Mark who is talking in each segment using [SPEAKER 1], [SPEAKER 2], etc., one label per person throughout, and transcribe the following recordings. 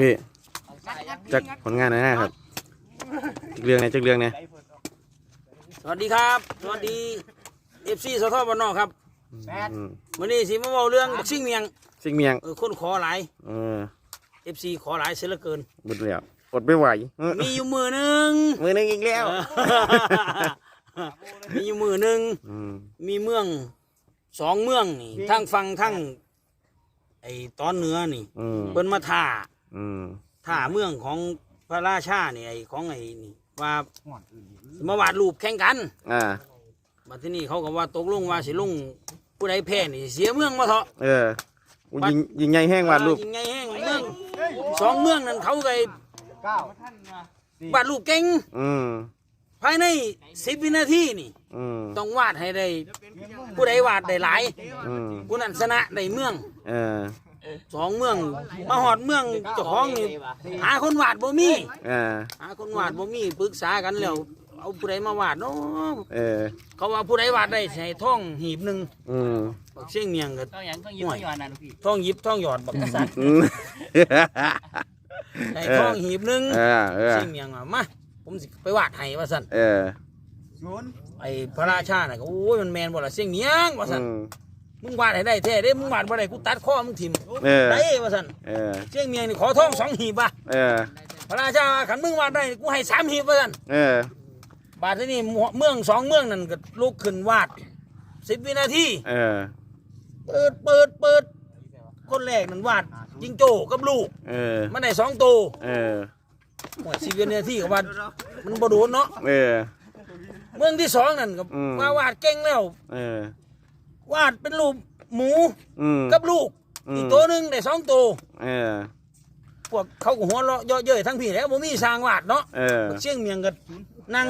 [SPEAKER 1] พี่จากผลงานหนอยนะครับจักเรื่องไหนจักเรื่องไหน
[SPEAKER 2] สวัสดีครับ สวัสดีเอฟซีสทบนอกครับ
[SPEAKER 1] อืม
[SPEAKER 2] วันนี้สิมาเว้าเรื่องบักซิ่งเมียง
[SPEAKER 1] สิ่งเมียง
[SPEAKER 2] เออคนขอหลาย
[SPEAKER 1] เออ
[SPEAKER 2] เอฟซีขอหลายเสียเหลือเกิน
[SPEAKER 1] บุดแล้วอดไม่ไหวเออ
[SPEAKER 2] มีอยู่มือหนึง
[SPEAKER 1] มือหนึงอีกแล้ว
[SPEAKER 2] มีอยู่มือหนึง
[SPEAKER 1] อืม
[SPEAKER 2] มีเมืองสองเมืองนี่ทั้งฟังทั้ง ไอ้ตอนเหนือนี่
[SPEAKER 1] อืม
[SPEAKER 2] เปิ้นมาท่า
[SPEAKER 1] อืม
[SPEAKER 2] ท่าเมืองของพระราชานี่ไอ้ของไอ้นี่ว่าสิมาวาดรูปแข่งกัน
[SPEAKER 1] อ่า
[SPEAKER 2] บัดที่นี่เขาก็ว่าตกลงว่าสิลงผู้ใดแพ้นี่เสียเมืองมาเถอะ
[SPEAKER 1] เออยิงยิงใหญ่แห้งวาดรูป
[SPEAKER 2] ยิงไงแห้งเมืองสองเมืองนั้นเขาก็วาดรูปเก่ง
[SPEAKER 1] อืม
[SPEAKER 2] ภายในสิบวินาทีนี่
[SPEAKER 1] อืม
[SPEAKER 2] ต้องวาดให้ได้ ผู้ใดวาดได้หลาย
[SPEAKER 1] อืม
[SPEAKER 2] ผู้นั้นชนะได้เมือง
[SPEAKER 1] เออ
[SPEAKER 2] สองเมืองมาหอดเมืองเจ้าของนี่หาคนวาดบ่มี
[SPEAKER 1] เออ
[SPEAKER 2] หาคนวาดบ่มีปรึกษากันแล้ว เอาผู้ใดมาวาดเนาะ
[SPEAKER 1] เออ
[SPEAKER 2] เขาว่าผู้ใดวาดได้ใส่ท่องหีบหนึ่ง
[SPEAKER 1] อืม
[SPEAKER 2] บักเชียงเมียงก็
[SPEAKER 3] ต้องอย่างต้องยิ้มต้องหยอนนั่นพี่
[SPEAKER 2] ท่องหยิบท่องหยอดบักสัตว์
[SPEAKER 1] อืม
[SPEAKER 2] ใส่ท่องหีบหนึ่ง
[SPEAKER 1] เออเออ
[SPEAKER 2] เชียงเมียงว่ามา ผมสิไปวาดให้ว่าสั่น
[SPEAKER 1] เออ
[SPEAKER 2] ไอ้พระราชาน่ะก็โอ้ยมันแมนบ่ล่ะเชียงเมียงว่าสั่น
[SPEAKER 1] อืม
[SPEAKER 2] มึงวาดให้ได้แท้เด้มึงวาดบ่ได้กูตัดคอมึงทิ่ม
[SPEAKER 1] เออ
[SPEAKER 2] ได้ว่าสั่น
[SPEAKER 1] เออ
[SPEAKER 2] เชียงเมียงนี่ขอท่องสองหีบว่ะ
[SPEAKER 1] เออ
[SPEAKER 2] พระราชาว่าขันมึงวาดได้กูให้สามหีบว่าสั่น
[SPEAKER 1] เออ
[SPEAKER 2] บาดที่นี่เมืองสองเมืองนั่นก็ลุกขึ้นวาดสิบวินาที
[SPEAKER 1] เออ
[SPEAKER 2] เปิดเปิดเปิดคนแรกนั่นวาดจิงโจ้กับลูก
[SPEAKER 1] เออ
[SPEAKER 2] มันได้สองตัว
[SPEAKER 1] เออ
[SPEAKER 2] หมดสิบวินาทีกับวาดมันบ่โดนเนาะ
[SPEAKER 1] เออ
[SPEAKER 2] เมืองที่สองนั่นก็
[SPEAKER 1] อืม
[SPEAKER 2] มาวาดเก่งแล้ว
[SPEAKER 1] เออ
[SPEAKER 2] วาดเป็นรูปหมู
[SPEAKER 1] อืม
[SPEAKER 2] กับลูก
[SPEAKER 1] อืม
[SPEAKER 2] อีกตัวหนึ่งได้สองตัว
[SPEAKER 1] เออ
[SPEAKER 2] พวกเขาก็หัวเราะเยาะเย้ยทั้งพี่แหล้วบ่มีสร้างวาดเนาะ
[SPEAKER 1] เออ
[SPEAKER 2] เชียงเมียงก็นั่ง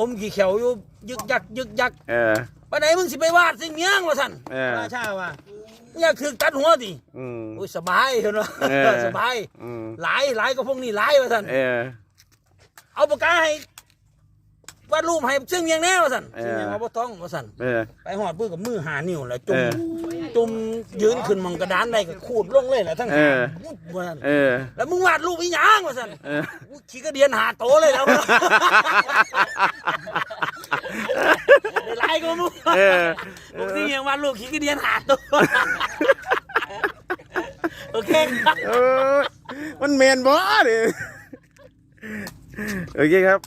[SPEAKER 2] อมขี้เขียวอยู่ยึกยักยึกยัก
[SPEAKER 1] เออ
[SPEAKER 2] ไปไหนมึงสิไปวาดเชียงเมียงวะท่าน
[SPEAKER 1] เออ
[SPEAKER 2] ราชาว่า อยากถึกตัดหัวดิ
[SPEAKER 1] อืม
[SPEAKER 2] โอ้ยสบายเห็นไหม
[SPEAKER 1] เออ
[SPEAKER 2] สบาย
[SPEAKER 1] อืม
[SPEAKER 2] หลายหลายก็พวกนี้หลายวะท่าน
[SPEAKER 1] เออ
[SPEAKER 2] เอาปากกาให้วาดรูปให้เชียงเมียงแน่วะท่าน
[SPEAKER 1] เออ
[SPEAKER 2] เชียงเมียงเอาบ่ต้องวะท่าน
[SPEAKER 1] เออ
[SPEAKER 2] ไปหอดปื้อกับมือหานิ้วแหละจุ่ม
[SPEAKER 1] เออ
[SPEAKER 2] จุ่มยืนขึ้นมังกระดานได้ก็ขูดลงเลยแหละทั้ง
[SPEAKER 1] เอ
[SPEAKER 2] หา
[SPEAKER 1] อ
[SPEAKER 2] วุ้บว่าซั่น
[SPEAKER 1] เออ
[SPEAKER 2] แล้วมึงวาดรูปอีหยังวะสัน
[SPEAKER 1] เออ
[SPEAKER 2] อุ๊ยขี้กระเดียนหาโตเลยแล้ว ได้หลายก็มึง
[SPEAKER 1] เออ
[SPEAKER 2] มึงที่ยังวาดรูปขี้กระเดียนหาโตโอเคครับ
[SPEAKER 1] เออมันแมนบอดิโอเคครับ